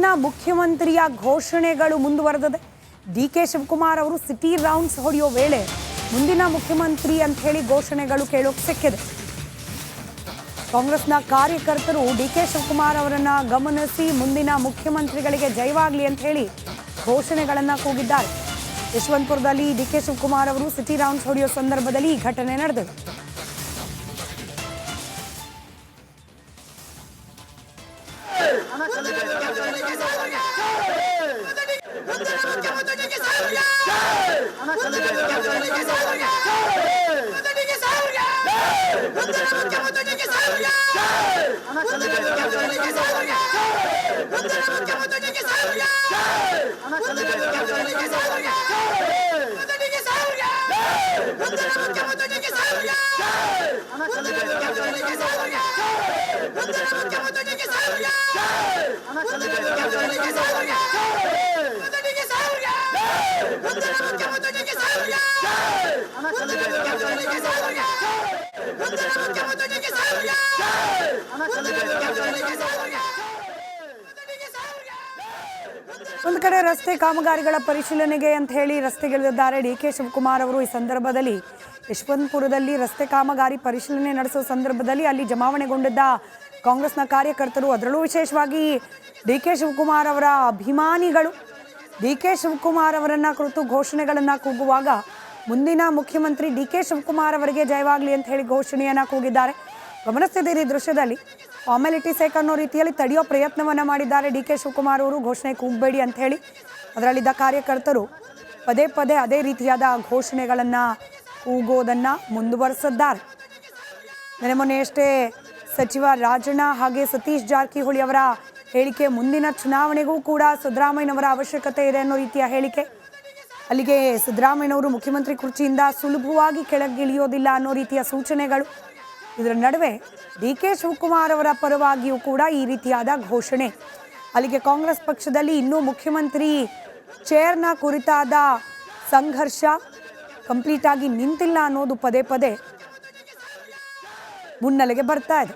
ಮುಂದಿನ ಮುಖ್ಯಮಂತ್ರಿಯ ಘೋಷಣೆಗಳು ಮುಂದುವರೆದಿದೆ. D K Shivakumar ಅವರು ಸಿಟಿ ರೌಂಡ್ಸ್ ಹೊಡೆಯೋ ವೇಳೆ ಮುಂದಿನ ಮುಖ್ಯಮಂತ್ರಿ ಅಂತ ಹೇಳಿ ಘೋಷಣೆಗಳು ಕೇಳೋಕೆ ಸಿಕ್ಕಿದೆ. ಕಾಂಗ್ರೆಸ್ನ ಕಾರ್ಯಕರ್ತರು ಡಿ ಕೆ ಶಿವಕುಮಾರ್ ಅವರನ್ನ ಗಮನಿಸಿ ಮುಂದಿನ ಮುಖ್ಯಮಂತ್ರಿಗಳಿಗೆ ಜಯವಾಗಲಿ ಅಂತ ಹೇಳಿ ಘೋಷಣೆಗಳನ್ನ ಕೂಗಿದ್ದಾರೆ. ಯಶವಂತಪುರದಲ್ಲಿ ಡಿ ಕೆ ಶಿವಕುಮಾರ್ ಅವರು ಸಿಟಿ ರೌಂಡ್ಸ್ ಹೊಡೆಯೋ ಸಂದರ್ಭದಲ್ಲಿ ಈ ಘಟನೆ ನಡೆದಿದೆ. Ana ಒಂದು ಕಡೆ ರಸ್ತೆ ಕಾಮಗಾರಿಗಳ ಪರಿಶೀಲನೆಗೆ ಅಂತ ಹೇಳಿ ರಸ್ತೆಗಿಳಿದಿದ್ದಾರೆ ಡಿ ಕೆ ಶಿವಕುಮಾರ್ ಅವರು ಈ ಸಂದರ್ಭದಲ್ಲಿ. ಯಶವಂತಪುರದಲ್ಲಿ ರಸ್ತೆ ಕಾಮಗಾರಿ ಪರಿಶೀಲನೆ ನಡೆಸುವ ಸಂದರ್ಭದಲ್ಲಿ ಅಲ್ಲಿ ಜಮಾವಣೆಗೊಂಡಿದ್ದ ಕಾಂಗ್ರೆಸ್ನ ಕಾರ್ಯಕರ್ತರು. ಅದರಲ್ಲೂ ವಿಶೇಷವಾಗಿ ಡಿ ಕೆ ಶಿವಕುಮಾರ್ ಅವರ ಅಭಿಮಾನಿಗಳು. ಡಿ ಕೆ ಶಿವಕುಮಾರ್ ಅವರನ್ನು ಕುರಿತು ಘೋಷಣೆಗಳನ್ನು ಕೂಗುವಾಗ ಮುಂದಿನ ಮುಖ್ಯಮಂತ್ರಿ ಡಿ ಕೆ ಶಿವಕುಮಾರ್ ಅವರಿಗೆ ಜಯವಾಗಲಿ ಅಂತ ಹೇಳಿ ಘೋಷಣೆಯನ್ನ ಕೂಗಿದ್ದಾರೆ. ಗಮನಿಸ್ತಿದ್ದೀರಿ ದೃಶ್ಯದಲ್ಲಿ. ಫಾರ್ಮಾಲಿಟಿ ಸೇಕ್ ಅನ್ನೋ ರೀತಿಯಲ್ಲಿ ತಡೆಯೋ ಪ್ರಯತ್ನವನ್ನು ಮಾಡಿದ್ದಾರೆ ಡಿ ಕೆ ಶಿವಕುಮಾರ್ ಅವರು. ಘೋಷಣೆ ಕೂಗಬೇಡಿ ಅಂತ ಹೇಳಿ ಅದರಲ್ಲಿದ್ದ ಕಾರ್ಯಕರ್ತರು ಪದೇ ಪದೇ ಅದೇ ರೀತಿಯಾದ ಘೋಷಣೆಗಳನ್ನು ಕೂಗೋದನ್ನು ಮುಂದುವರೆಸಿದ್ದಾರೆ. ನೆನೆ ಮೊನ್ನೆಯಷ್ಟೇ ಸಚಿವ ರಾಜಣ್ಣ ಹಾಗೆ ಸತೀಶ್ ಜಾರಕಿಹೊಳಿ ಅವರ ಹೇಳಿಕೆ ಮುಂದಿನ ಚುನಾವಣೆಗೂ ಕೂಡ ಸಿದ್ದರಾಮಯ್ಯನವರ ಅವಶ್ಯಕತೆ ಇದೆ ಅನ್ನೋ ರೀತಿಯ ಹೇಳಿಕೆ. ಅಲ್ಲಿಗೆ ಸಿದ್ದರಾಮಯ್ಯನವರು ಮುಖ್ಯಮಂತ್ರಿ ಕುರ್ಚಿಯಿಂದ ಸುಲಭವಾಗಿ ಕೆಳಗಿಳಿಯೋದಿಲ್ಲ ಅನ್ನೋ ರೀತಿಯ ಸೂಚನೆಗಳು. ಇದರ ನಡುವೆ ಡಿ ಕೆ ಶಿವಕುಮಾರ್ ಅವರ ಪರವಾಗಿಯೂ ಕೂಡ ಈ ರೀತಿಯಾದ ಘೋಷಣೆ. ಅಲ್ಲಿಗೆ ಕಾಂಗ್ರೆಸ್ ಪಕ್ಷದಲ್ಲಿ ಇನ್ನೂ ಮುಖ್ಯಮಂತ್ರಿ ಚೇರ್ನ ಕುರಿತಾದ ಸಂಘರ್ಷ ಕಂಪ್ಲೀಟ್ ಆಗಿ ನಿಂತಿಲ್ಲ ಅನ್ನೋದು ಪದೇ ಪದೇ ಮುನ್ನೆಲೆಗೆ ಬರ್ತಾ ಇದೆ.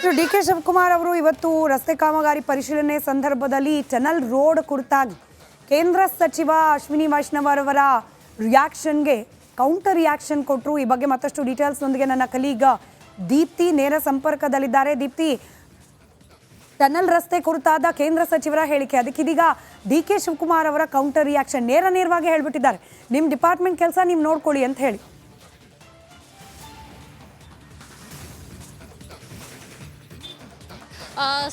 ಡಿ ಕೆ ಶಿವಕುಮಾರ್ ಅವರು ಇವತ್ತು ರಸ್ತೆ ಕಾಮಗಾರಿ ಪರಿಶೀಲನೆ ಸಂದರ್ಭದಲ್ಲಿ ಟನಲ್ ರೋಡ್ ಕುರಿತಾಗಿ ಕೇಂದ್ರ ಸಚಿವ ಅಶ್ವಿನಿ ವೈಷ್ಣವ್ ಅವರ ರಿಯಾಕ್ಷನ್ಗೆ ಕೌಂಟರ್ ರಿಯಾಕ್ಷನ್ ಕೊಟ್ಟರು ಈ ಬಗ್ಗೆ ಮತ್ತಷ್ಟು ಡೀಟೇಲ್ಸ್ನೊಂದಿಗೆ ನನ್ನ ಕಲೀಗ ದೀಪ್ತಿ ನೇರ ಸಂಪರ್ಕದಲ್ಲಿದ್ದಾರೆ. ದೀಪ್ತಿ ಟನಲ್ ರಸ್ತೆ ಕುರಿತಾದ ಕೇಂದ್ರ ಸಚಿವರ ಹೇಳಿಕೆ. ಅದಕ್ಕಿದೀಗ ಡಿ ಕೆ ಶಿವಕುಮಾರ್ ಅವರ ಕೌಂಟರ್ ರಿಯಾಕ್ಷನ್ ನೇರ ನೇರವಾಗಿ ಹೇಳಿಬಿಟ್ಟಿದ್ದಾರೆ. ನಿಮ್ಮ ಡಿಪಾರ್ಟ್ಮೆಂಟ್ ಕೆಲಸ ನೀವು ನೋಡ್ಕೊಳ್ಳಿ ಅಂತ ಹೇಳಿ.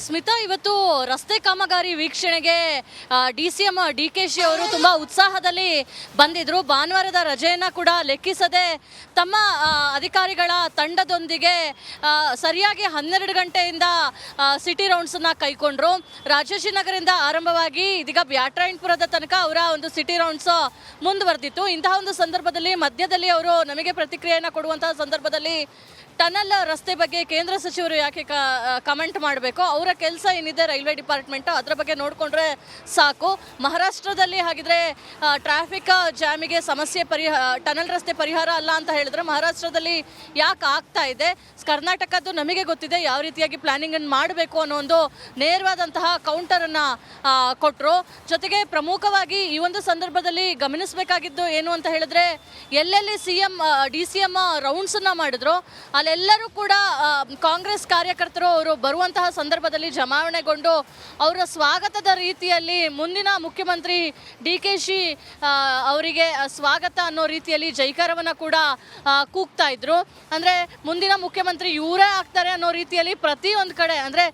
ಸ್ಮಿತಾ, ಇವತ್ತು ರಸ್ತೆ ಕಾಮಗಾರಿ ವೀಕ್ಷಣೆಗೆ D C M, D K she ಅವರು ತುಂಬ ಉತ್ಸಾಹದಲ್ಲಿ ಬಂದಿದ್ರು. ಭಾನುವಾರದ ರಜೆಯನ್ನು ಕೂಡ ಲೆಕ್ಕಿಸದೆ ತಮ್ಮ ಅಧಿಕಾರಿಗಳ ತಂಡದೊಂದಿಗೆ ಸರಿಯಾಗಿ ಹನ್ನೆರಡು ಗಂಟೆಯಿಂದ ಸಿಟಿ ರೌಂಡ್ಸನ್ನು ಕೈಕೊಂಡ್ರು ರಾಜೇಶಿನಗರಿಂದ ಆರಂಭವಾಗಿ ಇದೀಗ ಬ್ಯಾಟ್ರಾಯನ್ಪುರದ ತನಕ ಅವರ ಒಂದು ಸಿಟಿ ರೌಂಡ್ಸ್ ಮುಂದುವರೆದಿತ್ತು. ಇಂತಹ ಒಂದು ಸಂದರ್ಭದಲ್ಲಿ ಮಧ್ಯದಲ್ಲಿ ಅವರು ನಮಗೆ ಪ್ರತಿಕ್ರಿಯೆಯನ್ನು ಕೊಡುವಂತಹ ಸಂದರ್ಭದಲ್ಲಿ ಟನಲ್ ರಸ್ತೆ ಬಗ್ಗೆ ಕೇಂದ್ರ ಸಚಿವರು ಯಾಕೆ ಕಮೆಂಟ್ ಮಾಡಬೇಕು? ಅವರ ಕೆಲಸ ಏನಿದೆ ರೈಲ್ವೆ ಡಿಪಾರ್ಟ್ಮೆಂಟ್? ಅದರ ಬಗ್ಗೆ ನೋಡಿಕೊಂಡ್ರೆ ಸಾಕು. ಮಹಾರಾಷ್ಟ್ರದಲ್ಲಿ ಹಾಗಿದ್ರೆ ಟ್ರಾಫಿಕ್ ಜಾಮಿಗೆ ಸಮಸ್ಯೆ ಪರಿಹ, ಟನಲ್ ರಸ್ತೆ ಪರಿಹಾರ ಅಲ್ಲ ಅಂತ ಹೇಳಿದ್ರೆ ಮಹಾರಾಷ್ಟ್ರದಲ್ಲಿ ಯಾಕೆ ಆಗ್ತಾ ಇದೆ? ಕರ್ನಾಟಕದ್ದು ನಮಗೆ ಗೊತ್ತಿದೆ ಯಾವ ರೀತಿಯಾಗಿ ಪ್ಲಾನಿಂಗನ್ನು ಮಾಡಬೇಕು ಅನ್ನೋ ಒಂದು ನೇರವಾದಂತಹ ಕೌಂಟರನ್ನು ಕೊಟ್ಟರು ಜೊತೆಗೆ ಪ್ರಮುಖವಾಗಿ ಈ ಒಂದು ಸಂದರ್ಭದಲ್ಲಿ ಗಮನಿಸಬೇಕಾಗಿದ್ದು ಏನು ಅಂತ ಹೇಳಿದ್ರೆ, ಎಲ್ಲೆಲ್ಲಿ C M D C M ರೌಂಡ್ಸನ್ನು ಮಾಡಿದ್ರು ಅಲ್ಲೆಲ್ಲರೂ ಕೂಡ ಕಾಂಗ್ರೆಸ್ ಕಾರ್ಯಕರ್ತರು ಅವರು ಬರುವಂತಹ ಸಂದರ್ಭದಲ್ಲಿ ಜಮಾವಣೆಗೊಂಡು ಅವರ ಸ್ವಾಗತದ ರೀತಿಯಲ್ಲಿ ಮುಂದಿನ ಮುಖ್ಯಮಂತ್ರಿ ಡಿ ಕೆ ಶಿ ಅವರಿಗೆ ಸ್ವಾಗತ ಅನ್ನೋ ರೀತಿಯಲ್ಲಿ ಜೈಕಾರವನ್ನು ಕೂಡ ಕೂಗ್ತಾ ಇದ್ರು. ಅಂದರೆ ಮುಂದಿನ ಮುಖ್ಯಮಂತ್ರಿ ಇವರೇ ಆಗ್ತಾರೆ ಅನ್ನೋ ರೀತಿಯಲ್ಲಿ ಪ್ರತಿಯೊಂದು ಕಡೆ, ಅಂದರೆ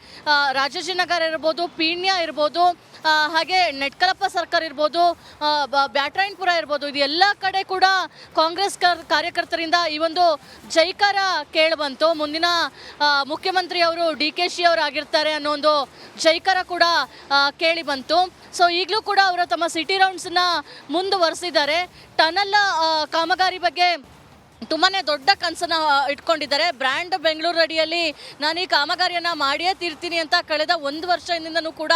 ರಾಜಾಜಿನಗರ ಇರ್ಬೋದು, ಪೀಣ್ಯ ಇರ್ಬೋದು ಹಾಗೆ ನೆಟ್ಕಲಪ್ಪ ಸರ್ಕಾರ ಇರ್ಬೋದು ಬ್ಯಾಟ್ರಾಯನ್ಪುರ ಇರ್ಬೋದು, ಇದು ಎಲ್ಲ ಕಡೆ ಕೂಡ ಕಾಂಗ್ರೆಸ್ ಕರ್- ಕಾರ್ಯಕರ್ತರಿಂದ ಈ ಒಂದು ಜೈಕಾರ ಕೇಳಿಬಂತು ಮುಂದಿನ ಆ, ಮುಖ್ಯಮಂತ್ರಿ ಅವರು ಡಿ ಕೆ ಶಿ ಅವರು ಆಗಿರ್ತಾರೆ ಅನ್ನೋ ಒಂದು ಜೈಕರ ಕೂಡ ಕೇಳಿ ಬಂತು. ಸೊ ಈಗಲೂ ಕೂಡ ಅವರು ತಮ್ಮ ಸಿಟಿ ರೌಂಡ್ಸನ್ನ ಮುಂದುವರೆಸಿದ್ದಾರೆ. ಟನಲ್ ಕಾಮಗಾರಿ ಬಗ್ಗೆ ತುಂಬಾನೇ ದೊಡ್ಡ ಕನಸನ್ನು ಇಟ್ಕೊಂಡಿದ್ದಾರೆ. ಬ್ರ್ಯಾಂಡ್ ಬೆಂಗಳೂರು ಅಡಿಯಲ್ಲಿ ನಾನು ಈ ಕಾಮಗಾರಿಯನ್ನು ಮಾಡಿಯೇ ತೀರ್ತೀನಿ ಅಂತ ಕಳೆದ ಒಂದು ವರ್ಷದಿಂದನೂ ಕೂಡ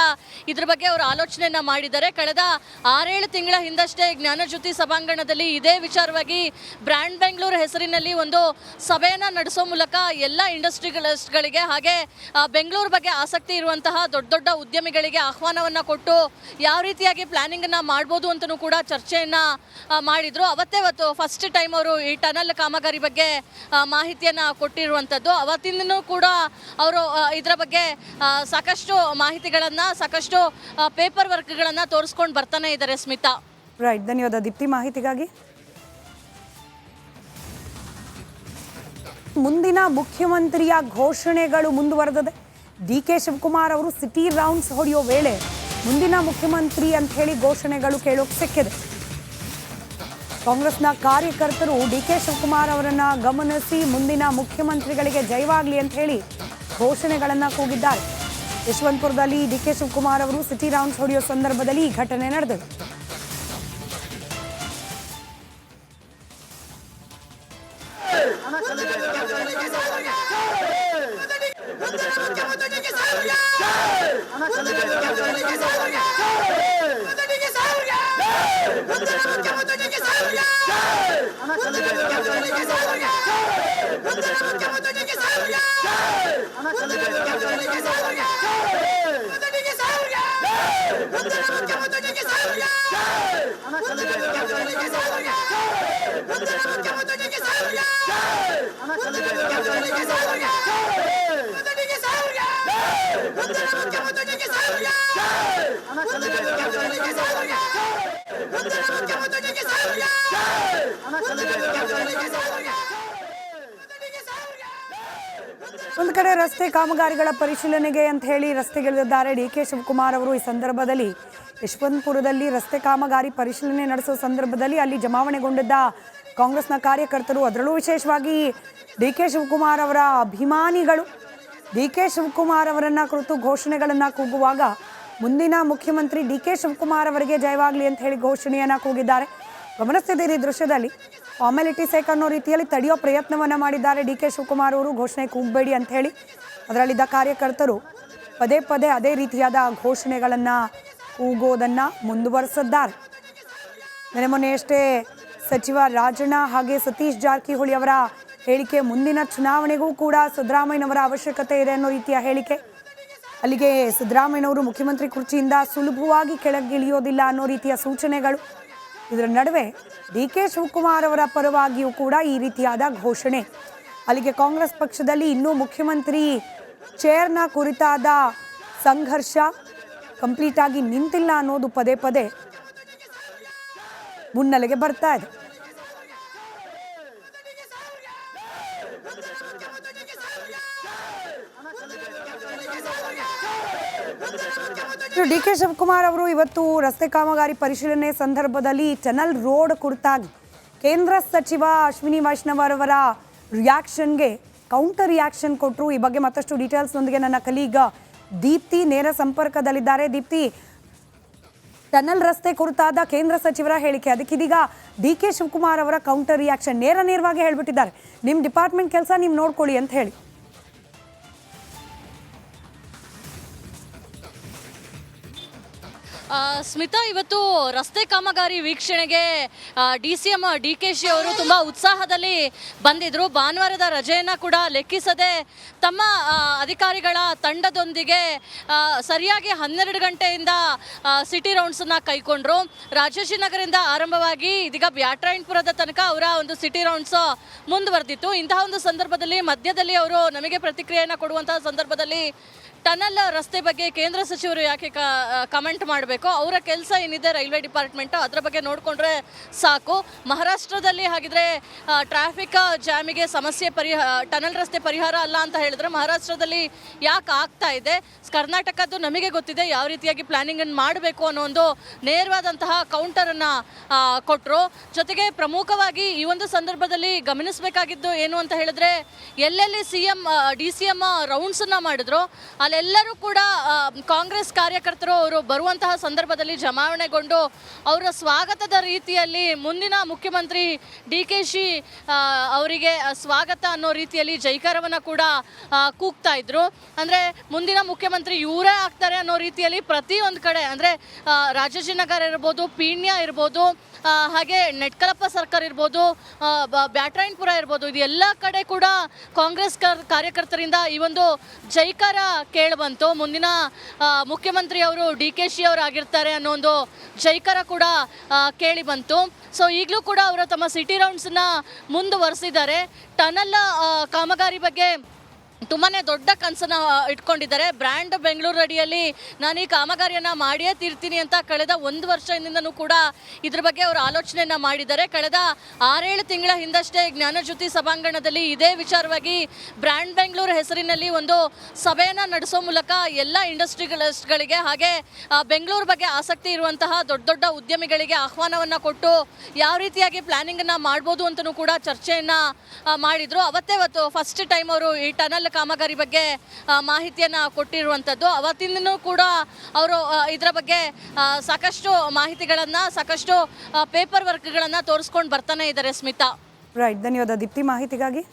ಇದ್ರ ಬಗ್ಗೆ ಅವರು ಆಲೋಚನೆಯನ್ನು ಮಾಡಿದ್ದಾರೆ. ಕಳೆದ ಆರೇಳು ತಿಂಗಳ ಹಿಂದಷ್ಟೇ ಜ್ಞಾನಜ್ಯೋತಿ ಸಭಾಂಗಣದಲ್ಲಿ ಇದೇ ವಿಚಾರವಾಗಿ ಬ್ರ್ಯಾಂಡ್ ಬೆಂಗಳೂರು ಹೆಸರಿನಲ್ಲಿ ಒಂದು ಸಭೆಯನ್ನು ನಡೆಸೋ ಮೂಲಕ ಎಲ್ಲ ಇಂಡಸ್ಟ್ರಿಗಳಿಗೆ ಹಾಗೆ ಬೆಂಗಳೂರು ಬಗ್ಗೆ ಆಸಕ್ತಿ ಇರುವಂತಹ ದೊಡ್ಡ ದೊಡ್ಡ ಉದ್ಯಮಿಗಳಿಗೆ ಆಹ್ವಾನವನ್ನು ಕೊಟ್ಟು ಯಾವ ರೀತಿಯಾಗಿ ಪ್ಲಾನಿಂಗನ್ನು ಮಾಡ್ಬೋದು ಅಂತಲೂ ಕೂಡ ಚರ್ಚೆಯನ್ನು ಮಾಡಿದ್ರು. ಅವತ್ತೇ ಅವತ್ತು ಫಸ್ಟ್ ಟೈಮ್ ಅವರು ಈ ಟನಲ್ ಕಾಮಗಾರಿ ಬಗ್ಗೆ ಮಾಹಿತಿಯನ್ನು ಕೊಟ್ಟಿರುವಂಥದ್ದು ಅವತ್ತಿಂದನೂ ಕೂಡ ಅವರು ಇದರ ಬಗ್ಗೆ ಸಾಕಷ್ಟು ಮಾಹಿತಿಗಳನ್ನು, ಸಾಕಷ್ಟು ಪೇಪರ್ ವರ್ಕ್ಗಳನ್ನು ತೋರಿಸ್ಕೊಂಡು ಬರ್ತಾನೆ ಇದ್ದಾರೆ ಸ್ಮಿತಾ. ರೈಟ್ ಧನ್ಯವಾದ ದೀಪ್ತಿ ಮಾಹಿತಿಗಾಗಿ. ಮುಂದಿನ ಮುಖ್ಯಮಂತ್ರಿಯ ಘೋಷಣೆಗಳು ಮುಂದುವರೆದಿದೆ. ಡಿ ಕೆ ಶಿವಕುಮಾರ್ ಅವರು ಸಿಟಿ ರೌಂಡ್ಸ್ ಹೊಡೆಯೋ ವೇಳೆ ಮುಂದಿನ ಮುಖ್ಯಮಂತ್ರಿ ಅಂತ ಹೇಳಿ ಘೋಷಣೆಗಳು ಕೇಳೋಕೆ ಸಿಕ್ಕಿದೆ. ಕಾಂಗ್ರೆಸ್ನ ಕಾರ್ಯಕರ್ತರು ಡಿ ಕೆ ಶಿವಕುಮಾರ್ ಅವರನ್ನ ಗಮನಿಸಿ ಮುಂದಿನ ಮುಖ್ಯಮಂತ್ರಿಗಳಿಗೆ ಜಯವಾಗಲಿ ಅಂತ ಹೇಳಿ ಘೋಷಣೆಗಳನ್ನ ಕೂಗಿದ್ದಾರೆ. ಯಶವಂತಪುರದಲ್ಲಿ ಡಿ ಕೆ ಶಿವಕುಮಾರ್ ಅವರು ಸಿಟಿ ರೌಂಡ್ಸ್ ಹೊಡೆಯುವ ಸಂದರ್ಭದಲ್ಲಿ ಈ ಘಟನೆ ನಡೆದಿದೆ. 사우야! ಒಂದು ಕಡೆ ರಸ್ತೆ ಕಾಮಗಾರಿಗಳ ಪರಿಶೀಲನೆಗೆ ಅಂತ ಹೇಳಿ ರಸ್ತೆಗಿಳಿದಿದ್ದಾರೆ ಡಿ ಕೆ ಶಿವಕುಮಾರ್ ಅವರು ಈ ಸಂದರ್ಭದಲ್ಲಿ. ಯಶವಂತಪುರದಲ್ಲಿ ರಸ್ತೆ ಕಾಮಗಾರಿ ಪರಿಶೀಲನೆ ನಡೆಸುವ ಸಂದರ್ಭದಲ್ಲಿ ಅಲ್ಲಿ ಜಮಾವಣೆಗೊಂಡಿದ್ದ ಕಾಂಗ್ರೆಸ್ನ ಕಾರ್ಯಕರ್ತರು. ಅದರಲ್ಲೂ ವಿಶೇಷವಾಗಿ ಡಿ ಕೆ ಶಿವಕುಮಾರ್ ಅವರ ಅಭಿಮಾನಿಗಳು. ಡಿ ಕೆ ಶಿವಕುಮಾರ್ ಅವರನ್ನು ಕುರಿತು ಘೋಷಣೆಗಳನ್ನು ಕೂಗುವಾಗ ಮುಂದಿನ ಮುಖ್ಯಮಂತ್ರಿ ಡಿ ಕೆ ಶಿವಕುಮಾರ್ ಅವರಿಗೆ ಜಯವಾಗಲಿ ಅಂತ ಹೇಳಿ ಘೋಷಣೆಯನ್ನು ಕೂಗಿದ್ದಾರೆ. ಗಮನಿಸ್ತಿದ್ದೀರಿ ಈ ದೃಶ್ಯದಲ್ಲಿ. ಫಾರ್ಮಾಲಿಟೀಸ್ ಅನ್ನೋ ರೀತಿಯಲ್ಲಿ ತಡೆಯೋ ಪ್ರಯತ್ನವನ್ನು ಮಾಡಿದ್ದಾರೆ ಡಿ ಕೆ ಶಿವಕುಮಾರ್ ಅವರು. ಘೋಷಣೆ ಕೂಗಬೇಡಿ ಅಂತ ಹೇಳಿ ಅದರಲ್ಲಿದ್ದ ಕಾರ್ಯಕರ್ತರು ಪದೇ ಪದೇ ಅದೇ ರೀತಿಯಾದ ಘೋಷಣೆಗಳನ್ನು ಕೂಗೋದನ್ನು ಮುಂದುವರೆಸಿದ್ದಾರೆ. ನೆನೆ ಮೊನ್ನೆಯಷ್ಟೇ ಸಚಿವ ರಾಜಣ್ಣ ಹಾಗೆ ಸತೀಶ್ ಜಾರಕಿಹೊಳಿ ಅವರ ಹೇಳಿಕೆ ಮುಂದಿನ ಚುನಾವಣೆಗೂ ಕೂಡ ಸಿದ್ದರಾಮಯ್ಯನವರ ಅವಶ್ಯಕತೆ ಇದೆ ಅನ್ನೋ ರೀತಿಯ ಹೇಳಿಕೆ. ಅಲ್ಲಿಗೆ ಸಿದ್ದರಾಮಯ್ಯನವರು ಮುಖ್ಯಮಂತ್ರಿ ಕುರ್ಚಿಯಿಂದ ಸುಲಭವಾಗಿ ಕೆಳಗಿಳಿಯೋದಿಲ್ಲ ಅನ್ನೋ ರೀತಿಯ ಸೂಚನೆಗಳು. ಇದರ ನಡುವೆ ಡಿ ಕೆ ಶಿವಕುಮಾರ್ ಅವರ ಪರವಾಗಿಯೂ ಕೂಡ ಈ ರೀತಿಯಾದ ಘೋಷಣೆ. ಅಲ್ಲಿಗೆ ಕಾಂಗ್ರೆಸ್ ಪಕ್ಷದಲ್ಲಿ ಇನ್ನೂ ಮುಖ್ಯಮಂತ್ರಿ ಚೇರ್ನ ಕುರಿತಾದ ಸಂಘರ್ಷ ಕಂಪ್ಲೀಟ್ ಆಗಿ ನಿಂತಿಲ್ಲ ಅನ್ನೋದು ಪದೇ ಪದೇ ಮುನ್ನೆಲೆಗೆ ಬರ್ತಾ ಇದೆ. ಡಿ ಕೆ ಶಿವಕುಮಾರ್ ಅವರು ಇವತ್ತು ರಸ್ತೆ ಕಾಮಗಾರಿ ಪರಿಶೀಲನೆ ಸಂದರ್ಭದಲ್ಲಿ ಟನಲ್ ರೋಡ್ ಕುರಿತಾಗಿ ಕೇಂದ್ರ ಸಚಿವ ಅಶ್ವಿನಿ ವೈಷ್ಣವರವರ ರಿಯಾಕ್ಷನ್ಗೆ ಕೌಂಟರ್ ರಿಯಾಕ್ಷನ್ ಕೊಟ್ಟರು ಈ ಬಗ್ಗೆ ಮತ್ತಷ್ಟು ಡೀಟೇಲ್ಸ್ನೊಂದಿಗೆ ನನ್ನ ಕಲೀಗ ದೀಪ್ತಿ ನೇರ ಸಂಪರ್ಕದಲ್ಲಿದ್ದಾರೆ. ದೀಪ್ತಿ, ಟನಲ್ ರಸ್ತೆ ಕುರಿತಾದ ಕೇಂದ್ರ ಸಚಿವರ ಹೇಳಿಕೆ. ಅದಕ್ಕಿದೀಗ ಡಿ ಕೆ ಶಿವಕುಮಾರ್ ಅವರ ಕೌಂಟರ್ ರಿಯಾಕ್ಷನ್ ನೇರ ನೇರವಾಗಿ ಹೇಳ್ಬಿಟ್ಟಿದ್ದಾರೆ. ನಿಮ್ಮ ಡಿಪಾರ್ಟ್ಮೆಂಟ್ ಕೆಲಸ ನೀವು ನೋಡ್ಕೊಳ್ಳಿ ಅಂತ ಹೇಳಿ. ಸ್ಮಿತಾ, ಇವತ್ತು ರಸ್ತೆ ಕಾಮಗಾರಿ ವೀಕ್ಷಣೆಗೆ D C M, D K she ಅವರು ತುಂಬ ಉತ್ಸಾಹದಲ್ಲಿ ಬಂದಿದ್ರು. ಭಾನುವಾರದ ರಜೆಯನ್ನು ಕೂಡ ಲೆಕ್ಕಿಸದೆ ತಮ್ಮ ಅಧಿಕಾರಿಗಳ ತಂಡದೊಂದಿಗೆ ಸರಿಯಾಗಿ ಹನ್ನೆರಡು ಗಂಟೆಯಿಂದ ಸಿಟಿ ರೌಂಡ್ಸನ್ನು ಕೈಕೊಂಡ್ರು ರಾಜಶಿನಗರಿಂದ ಆರಂಭವಾಗಿ ಇದೀಗ ಬ್ಯಾಟ್ರಾಯಣಪುರದ ತನಕ ಅವರ ಒಂದು ಸಿಟಿ ರೌಂಡ್ಸ್ ಮುಂದುವರೆದಿತ್ತು. ಇಂತಹ ಒಂದು ಸಂದರ್ಭದಲ್ಲಿ ಮಧ್ಯದಲ್ಲಿ ಅವರು ನಮಗೆ ಪ್ರತಿಕ್ರಿಯೆಯನ್ನು ಕೊಡುವಂತಹ ಸಂದರ್ಭದಲ್ಲಿ ಟನಲ್ ರಸ್ತೆ ಬಗ್ಗೆ ಕೇಂದ್ರ ಸಚಿವರು ಯಾಕೆ ಕಮೆಂಟ್ ಮಾಡಬೇಕು? ಅವರ ಕೆಲಸ ಏನಿದೆ ರೈಲ್ವೆ ಡಿಪಾರ್ಟ್ಮೆಂಟ್ ಅದರ ಬಗ್ಗೆ ನೋಡಿಕೊಂಡ್ರೆ ಸಾಕು. ಮಹಾರಾಷ್ಟ್ರದಲ್ಲಿ ಹಾಗಿದ್ರೆ ಟ್ರಾಫಿಕ್ ಜಾಮಿಗೆ ಸಮಸ್ಯೆ ಪರಿಹ ಟನಲ್ ರಸ್ತೆ ಪರಿಹಾರ ಅಲ್ಲ ಅಂತ ಹೇಳಿದ್ರೆ ಮಹಾರಾಷ್ಟ್ರದಲ್ಲಿ ಯಾಕೆ ಆಗ್ತಾ ಇದೆ? ಕರ್ನಾಟಕದ್ದು ನಮಗೆ ಗೊತ್ತಿದೆ ಯಾವ ರೀತಿಯಾಗಿ ಪ್ಲಾನಿಂಗ್ ಅನ್ನು ಮಾಡಬೇಕು ಅನ್ನೋ ಒಂದು ನೇರವಾದಂತಹ ಕೌಂಟರನ್ನು ಕೊಟ್ಟರು ಜೊತೆಗೆ ಪ್ರಮುಖವಾಗಿ ಈ ಒಂದು ಸಂದರ್ಭದಲ್ಲಿ ಗಮನಿಸಬೇಕಾಗಿದ್ದು ಏನು ಅಂತ ಹೇಳಿದ್ರೆ, ಎಲ್ಲೆಲ್ಲಿ C M D C M ರೌಂಡ್ಸನ್ನು ಮಾಡಿದ್ರು ಅಲ್ಲೆಲ್ಲ ತಾವೆಲ್ಲರೂ ಕೂಡ ಕಾಂಗ್ರೆಸ್ ಕಾರ್ಯಕರ್ತರು ಅವರು ಬರುವಂತಹ ಸಂದರ್ಭದಲ್ಲಿ ಜಮಾವಣೆಗೊಂಡು ಅವರ ಸ್ವಾಗತದ ರೀತಿಯಲ್ಲಿ ಮುಂದಿನ ಮುಖ್ಯಮಂತ್ರಿ ಡಿ ಕೆ ಶಿ ಅವರಿಗೆ ಸ್ವಾಗತ ಅನ್ನೋ ರೀತಿಯಲ್ಲಿ ಜೈಕಾರವನ್ನು ಕೂಡ ಕೂಗ್ತಾ ಇದ್ರು. ಅಂದರೆ ಮುಂದಿನ ಮುಖ್ಯಮಂತ್ರಿ ಇವರೇ ಆಗ್ತಾರೆ ಅನ್ನೋ ರೀತಿಯಲ್ಲಿ ಪ್ರತಿಯೊಂದು ಕಡೆ, ಅಂದರೆ ರಾಜಾಜಿನಗರ ಇರ್ಬೋದು, ಪೀಣ್ಯ ಇರ್ಬೋದು ಹಾಗೆ ನೆಟ್ಕಲಪ್ಪ ಸರ್ಕಾರ ಇರ್ಬೋದು ಬ್ಯಾಟ್ರಾಯನ್ಪುರ ಇರ್ಬೋದು, ಇದು ಎಲ್ಲ ಕಡೆ ಕೂಡ ಕಾಂಗ್ರೆಸ್ ಕರ್- ಕಾರ್ಯಕರ್ತರಿಂದ ಈ ಒಂದು ಜೈಕಾರ ಕೇಳಿಬಂತು ಮುಂದಿನ ಮುಖ್ಯಮಂತ್ರಿಯವರು ಡಿ ಕೆ ಶಿ ಅವರು ಆಗಿರ್ತಾರೆ ಅನ್ನೋ ಒಂದು ಜೈಕರ ಕೂಡ ಕೇಳಿ ಬಂತು ಸೊ ಈಗಲೂ ಕೂಡ ಅವರು ತಮ್ಮ ಸಿಟಿ ರೌಂಡ್ಸನ್ನ ಮುಂದುವರೆಸಿದ್ದಾರೆ. ಟನಲ್ ಕಾಮಗಾರಿ ಬಗ್ಗೆ ತುಂಬಾ ದೊಡ್ಡ ಕನಸನ್ನ ಇಟ್ಕೊಂಡಿದ್ದಾರೆ. ಬ್ರ್ಯಾಂಡ್ ಬೆಂಗಳೂರು ಅಡಿಯಲ್ಲಿ ನಾನು ಈ ಕಾಮಗಾರಿಯನ್ನು ಮಾಡಿಯೇ ತೀರ್ತೀನಿ ಅಂತ ಕಳೆದ ಒಂದು ವರ್ಷದಿಂದನೂ ಕೂಡ ಇದ್ರ ಬಗ್ಗೆ ಅವರು ಆಲೋಚನೆಯನ್ನು ಮಾಡಿದ್ದಾರೆ. ಕಳೆದ ಆರೇಳು ತಿಂಗಳ ಹಿಂದಷ್ಟೇ ಜ್ಞಾನಜ್ಯೋತಿ ಸಭಾಂಗಣದಲ್ಲಿ ಇದೇ ವಿಚಾರವಾಗಿ ಬ್ರ್ಯಾಂಡ್ ಬೆಂಗಳೂರು ಹೆಸರಿನಲ್ಲಿ ಒಂದು ಸಭೆಯನ್ನು ನಡೆಸೋ ಮೂಲಕ ಎಲ್ಲ ಇಂಡಸ್ಟ್ರಿಗಳಿಸ್ಟ್ಗಳಿಗೆ ಹಾಗೆ ಬೆಂಗಳೂರು ಬಗ್ಗೆ ಆಸಕ್ತಿ ಇರುವಂತಹ ದೊಡ್ಡ ದೊಡ್ಡ ಉದ್ಯಮಿಗಳಿಗೆ ಆಹ್ವಾನವನ್ನು ಕೊಟ್ಟು ಯಾವ ರೀತಿಯಾಗಿ ಪ್ಲಾನಿಂಗನ್ನು ಮಾಡ್ಬೋದು ಅಂತಲೂ ಕೂಡ ಚರ್ಚೆಯನ್ನು ಮಾಡಿದರು. ಅವತ್ತೇ ಅವತ್ತು ಫಸ್ಟ್ ಟೈಮ್ ಅವರು ಈ ಟನಲ್ ಕಾಮಗಾರಿ ಬಗ್ಗೆ ಮಾಹಿತಿಯನ್ನ ಕೊಟ್ಟಿರುವಂಥದ್ದು. ಅವತ್ತಿಂದನೂ ಕೂಡ ಅವರು ಇದರ ಬಗ್ಗೆ ಸಾಕಷ್ಟು ಮಾಹಿತಿಗಳನ್ನು, ಸಾಕಷ್ಟು ಪೇಪರ್ ವರ್ಕ್ಗಳನ್ನು ತೋರಿಸ್ಕೊಂಡು ಬರ್ತಾನೆ ಇದ್ದಾರೆ ಸ್ಮಿತಾ. ರೈಟ್ ಧನ್ಯವಾದ. ದೀಪ್ತಿ, ಮಾಹಿತಿಗಾಗಿ?